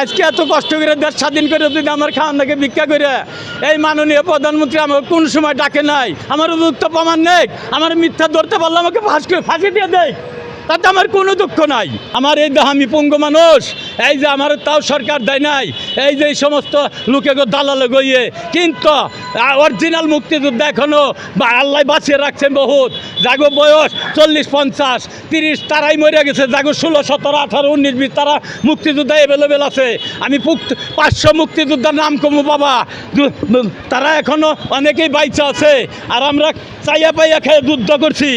আজকে এত কষ্ট করে দেশ স্বাধীন করে যদি আমার খাওয়ান নাকি ভিক্ষা করে, এই মাননীয় প্রধানমন্ত্রী আমাকে কোন সময় ডাকে নাই? আমার উপযুক্ত প্রমাণ নেই। আমার মিথ্যা ধরতে পারলে আমাকে ফাঁস করে ফাঁসি দিয়ে দেয়। তাতে আমার কোনো দুঃখ নাই। আমার এই দেহ আমি পঙ্গু মানুষ, এই যে আমার তাও সরকার দেয় নাই, এই যে সমস্ত লোকে দালালে গইয়ে, কিন্তু অরিজিনাল মুক্তিযোদ্ধা এখনও আল্লাহ বাঁচিয়ে রাখছেন বহুত। জাগো বয়স চল্লিশ পঞ্চাশ, তিরিশ, তারাই মরে গেছে। জাগো ষোলো, সতেরো, আঠারো, উনিশ, বিশ, তারা মুক্তিযোদ্ধা অ্যাভেলেবেল আছে। আমি পাঁচশো মুক্তিযোদ্ধার নাম কমু বাবা। তারা এখনও অনেকেই বাইচা আছে। আর আমরা চাইয়া পাইয়া খেয়ে যুদ্ধ করছি।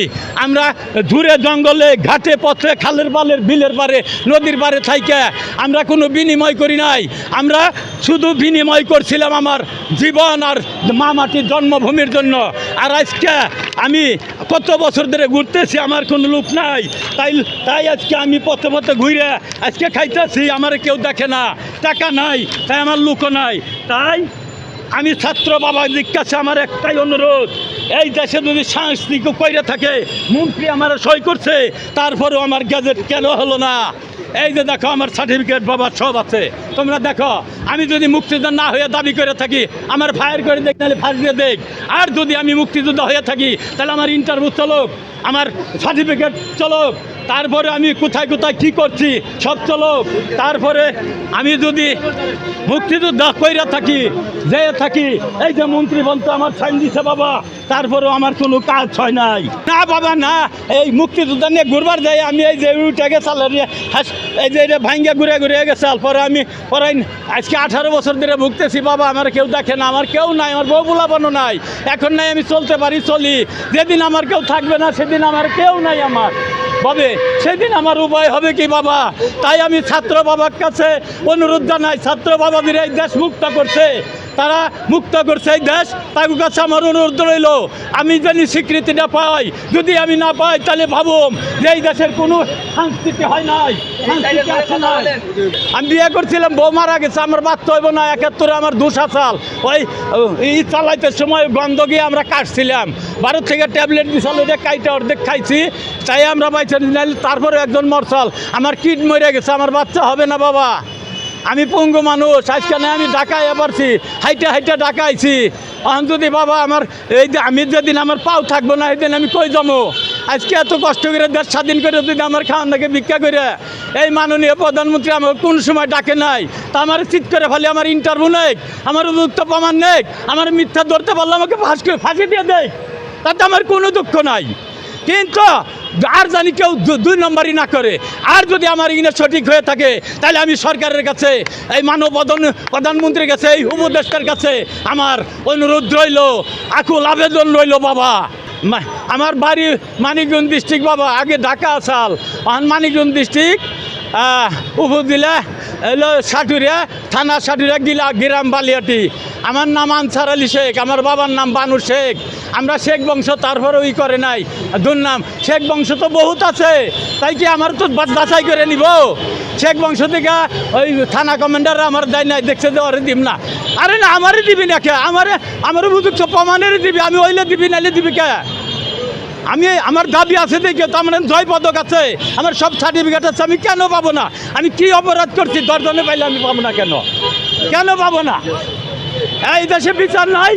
আমরা দূরে জঙ্গলে ঘাটে পথে খালের বালের, বিলের পারে নদীর পারে থাইকে আমরা কোনো বিনিময় করি নাই। আমরা শুধু বিনিময় করছিলাম আমার জীবন আর মা মাটির জন্মভূমির জন্য। আর আজকে আমি কত বছর ধরে ঘুরতেছি, আমার কোনো লোক নাই। তাই তাই আজকে আমি পথে পথে ঘুরে আজকে খাইতেছি, আমার কেউ দেখে না। টাকা নাই, তাই আমার লোকও নাই। তাই আমি ছাত্র বাবা কাছে আমার একটাই অনুরোধ এই দেশে যদি সাংস্কৃতিক কইরে থাকে, মন্ত্রী আমার সই করছে, তারপরেও আমার গ্যাজেট কেন হলো না? এই যে দেখো, আমার সার্টিফিকেট বাবা সব আছে। তোমরা দেখো, আমি যদি মুক্তিযোদ্ধা না হয়ে দাবি করে থাকি, আমার ফায়ার করে দেখ তাহলে ফাঁস দিয়ে দেখ। আর যদি আমি মুক্তিযোদ্ধা হয়ে থাকি, তাহলে আমার ইন্টারভিউ চলুক, আমার সার্টিফিকেট চলুক। তারপরে আমি কোথায় কোথায় কি করছি, সব চলুক। তারপরে আমি যদি মুক্তিযোদ্ধা কইরা থাকি যে থাকি, এই যে মন্ত্রী বলতো, আমার সাইন দিছে বাবা তারপরেও আমার কোনো কাজ হয় নাই। না, বাবা, না, এই মুক্তিযোদ্ধা নিয়ে ঘুরবার যাই আমি এই যে উঠে গেছে এই যে এটা ভাঙ্গা ঘুরে ঘুরে গেছাল পরে আমি পরে আজকে আঠারো বছর ধরে ভুগতেছি, বাবা, আমার কেউ দেখে না, আমার কেউ নাই, আমার বউ বুলাবানো নাই, এখন নাই, আমি চলতে পারি, চলি। যেদিন আমার কেউ থাকবে না, সেদিন আমার কেউ নাই আমার। হবে সেদিন আমার উপায় হবে কি, বাবা? তাই আমি ছাত্র বাবার কাছে অনুরোধ জানাই, ছাত্র বাবাদের এই দেশ মুক্ত করছে। তারা মুক্ত করছে এই দেশ তাদের কাছে আমার অনুরোধ রইল। আমি জানি স্বীকৃতিটা পাই। যদি আমি না পাই, তাহলে ভাবুম যে এই দেশের কোনো সংস্কৃতি হয় নাই। আমি বিয়ে করছিলাম, বউ মারা গেছে, আমার বাচ্চা হইব না, একাত্তরে আমার দুশা সাল ওই, ই চালাইতে সময় গন্ধ গিয়ে আমরা কাটছিলাম। ভারত থেকে ট্যাবলেট দিছিল যে কাইটা অর্ধেক খাইছি, তাই আমরা নাইলে তারপরে একজন মরসাল আমার কিড মরে গেছে, আমার বাচ্চা হবে না, বাবা। আমি পঙ্গু মানুষ, আজকে আমি ঢাকায় পারছি হাইটা হাইটা ঢাকা আইছি এখন যদি বাবা আমার এই যে আমি যেদিন আমার পাও থাকব না, সেদিন আমি কই যাব? আজকে এত কষ্ট করে দেশ স্বাধীন করে যদি আমার খাওয়ান নাকি ভিক্ষা করে, এই মাননীয় প্রধানমন্ত্রী আমাকে কোন সময় ডাকে নাই? তা আমার চিৎ করে ফেলে, আমার ইন্টারভিউ নেই, আমার উপযুক্ত প্রমাণ নেই, আমার মিথ্যা ধরতে পারলে আমাকে ফাঁস করে ফাঁসি দিয়ে দেয় তাতে আমার কোনো দুঃখ নাই। কিন্তু আর জানি কেউ দুই নম্বরই না করে। আর যদি আমার ইনে সঠিক হয়ে থাকে, তাহলে আমি সরকারের কাছে, এই মানব প্রধান- প্রধানমন্ত্রীর কাছে, এই উপদেষ্টার কাছে আমার অনুরোধ রইল, আকুল আবেদন রইল বাবা। আমার বাড়ি মানিকগঞ্জ ডিস্ট্রিক্ট বাবা, আগে ঢাকা আসাল। মানিকগঞ্জ ডিস্ট্রিক্ট উপজেলা সাটুরিয়া, থানা সাটুরিয়া, গিলা গ্রাম বালিয়াটি। আমার নাম আনসার আলী শেখ, আমার বাবার নাম বানু শেখ। আমরা শেখ বংশ তারপরে ওই করে নাই দুর্নাম শেখ বংশ তো বহুত আছে, তাই কি আমার তো বাছাই করে নিব? শেখ বংশ থেকে ওই থানা কমান্ডার আমার দেয় নাই, দেখছে যে ওরে দিব না। আরে না আমারই দিবি না কে? আমারে আমার উপযুক্ত প্রমাণেরই দিবি, আমি ওইলে দিবি, নাইলে দিবি কে? আমি আমার দাবি আছে দেখি তো আমার জয় পদক আছে। আমার সব সার্টিফিকেট আছে, আমি কেন পাবো না? আমি কি অপরাধ করছি? দশজনে পাইলে আমি পাবো না কেন? কেন পাবো না? এই দেশে বিচার নাই।